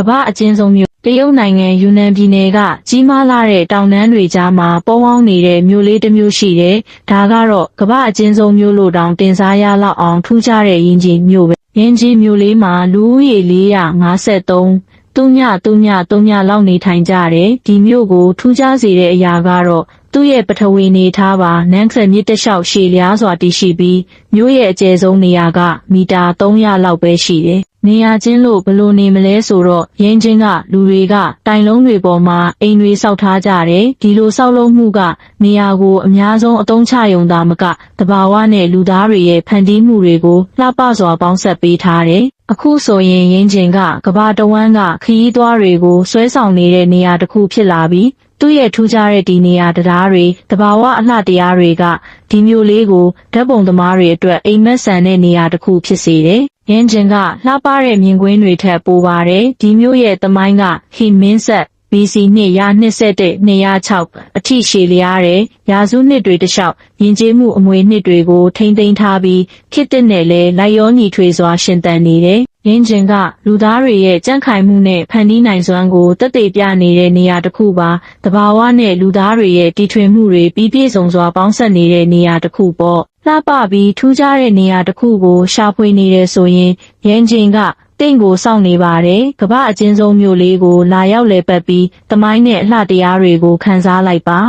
ကမ္ဘာအကျဉ်းဆုံးမြို့တရုတ်နိုင်ငံယူနန်ပြည်နယ်ကကြီးမားလာတဲ့တောင်တန်းတွေကြားမှာပေါဝောင်းနေတဲ့မြို့လေးတစ်မြို့ရှိတယ်။ဒါကတော့ကမ္ဘာအကျဉ်းဆုံးမြို့လို့တောင်တင်စားရလောက်အောင်ထူးခြားတဲ့ရင်းကြီးမြို့ပဲ။ရင်းကြီးမြို့လေးမှာလူဦးရေ453တုညတုညတုညလောက်နေထိုင်ကြတယ်။ဒီမြို့ကိုထူးခြားစေတဲ့အရာကတော့သူ့ရဲ့ပထဝီနေထားပါနန်းခက်မြစ်တစ်လျှောက်ရှည်လျားစွာတည်ရှိပြီးမြို့ရဲ့အကျယ်ဆုံးနေရာကမီတာ300လောက်ပဲရှိတယ်။ နေရာချင်းလို့ဘယ်လို့နေမလဲဆိုတော့ရင်းချင်းကလူတွေကတိုင်လုံးတွေပေါ်မှာအိမ်တွေဆောက်ထားကြတယ်။ဒီလိုဆောက်လုပ်မှုကနေရာကိုအများဆုံးအသုံးချရုံသာမကတဘာဝနဲ့လူသားတွေရဲ့ဖန်တီးမှုတွေကိုလှပစွာပေါင်းဆက်ပေးထားတယ်။အခုဆိုရင်ရင်းကျင်ကကဘာတဝမ်းကခရီးသွားတွေကိုဆွဲဆောင်နေတဲ့နေရာတစ်ခုဖြစ်လာပြီး သူ့ရဲ့ထူးခြားတဲ့ဒီနေရာတရားတွေတဘာဝအလှတရားတွေကဒီမျိုးလေးကိုဓာတ်ပုံသမားတွေအတွက်အိမ်မက်ဆန်တဲ့နေရာတစ်ခုဖြစ်စေတယ်။ရင်းကျင်ကလှပတဲ့မြင်ကွင်းတွေထက်ပိုပါတယ်ဒီမျိုးရဲ့သမိုင်းကဟိမင်းဆက် BC နှစ်ရာ21 206အထိရှည်လျားတဲ့ရာစုနှစ်တွေတလျှောက်ယဉ်ကျေးမှုအမွေနှစ်တွေကိုထိမ့်သိမ်းထားပြီးခေတ်တစ်နဲ့လည်းလိုက်ရောညီထွေစွာရှင်သန်နေတယ်။ ရင်းကျင်ကလူသားတွေရဲ့ကြန့်ခိုင်မှုနဲ့ဖန်တီးနိုင်စွမ်းကိုတက်သေးပြနေတဲ့နေရာတစ်ခုပါ။တဘာဝနဲ့လူသားတွေရဲ့တီထွင်မှုတွေပြီးပြည့်စုံစွာပေါင်းစပ်နေတဲ့နေရာတစ်ခုပေါ့။လှပပြီးထူးခြားတဲ့နေရာတစ်ခုကိုရှာဖွေနေတယ်ဆိုရင်ရင်းကျင်ကတင့်ကိုစောင့်နေပါတယ်။ကမ္ဘာအကျဉ်းဆုံးမြို့လေးကိုလာရောက်လည်ပတ်ပြီးတမိုင်းနဲ့အလှတရားတွေကိုခန်းစားလိုက်ပါ